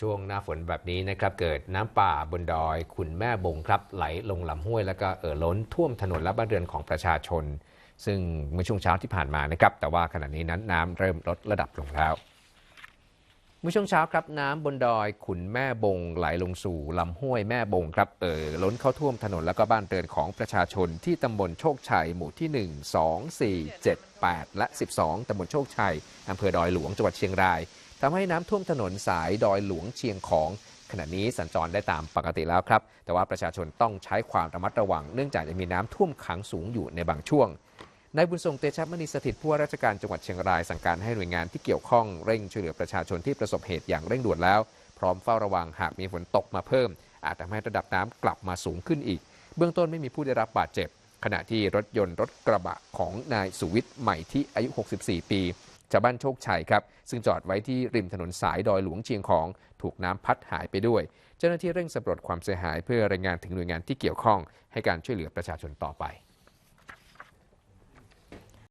ช่วงหน้าฝนแบบนี้นะครับเกิดน้ำป่าบนดอย ขุนแม่บงครับไหลลงลำห้วย แล้วก็เอ่อล้นท่วมถนนและบ้านเรือนของประชาชน ซึ่งเมื่อช่วงเช้าที่ผ่านมานะครับ แต่ว่าขณะนี้นั้นน้ำเริ่มลดระดับลงแล้ว เมื่อช่วงเช้าครับน้ำบนดอย ขุนแม่บง ไหลลงสู่ลำห้วยแม่บงครับเอ่อล้นเข้าท่วมถนนและก็บ้านเรือนของประชาชนที่ตำบลโชคชัยหมู่ที่ 1 2 4 7 8 และ 12ตำบลโชคชัยอำเภอดอยหลวงจังหวัดเชียงราย ทำให้น้ำท่วมถนนสายดอยหลวงเชียงของขณะนี้สัญจรได้ตามปกติแล้วครับ แต่ว่าประชาชนต้องใช้ความระมัดระวัง เนื่องจากยังมีน้ำท่วมขังสูงอยู่ในบางช่วงนายบุญทรงเตชะมณีสถิตผู้ว่าราชการจังหวัดเชียงรายสั่งการให้หน่วยงานที่เกี่ยวข้องเร่งช่วยเหลือประชาชนที่ประสบเหตุอย่างเร่งด่วนแล้ว พร้อมเฝ้าระวังหากมีฝนตกมาเพิ่ม อาจทำให้ระดับน้ำกลับมาสูงขึ้นอีก เบื้องต้นไม่มีผู้ได้รับบาดเจ็บ ขณะที่รถยนต์รถกระบะของนายสุวิทย์ใหม่ที่อายุ 64 ปี ชาวบ้านโชคชัยครับซึ่งจอดไว้ที่ริมถนนสายดอยหลวงเชียงของ ถูกน้ำพัดหายไปด้วย เจ้าหน้าที่เร่งสำรวจความเสียหายเพื่อรายงานถึงหน่วยงานที่เกี่ยวข้องให้การช่วยเหลือประชาชนต่อไป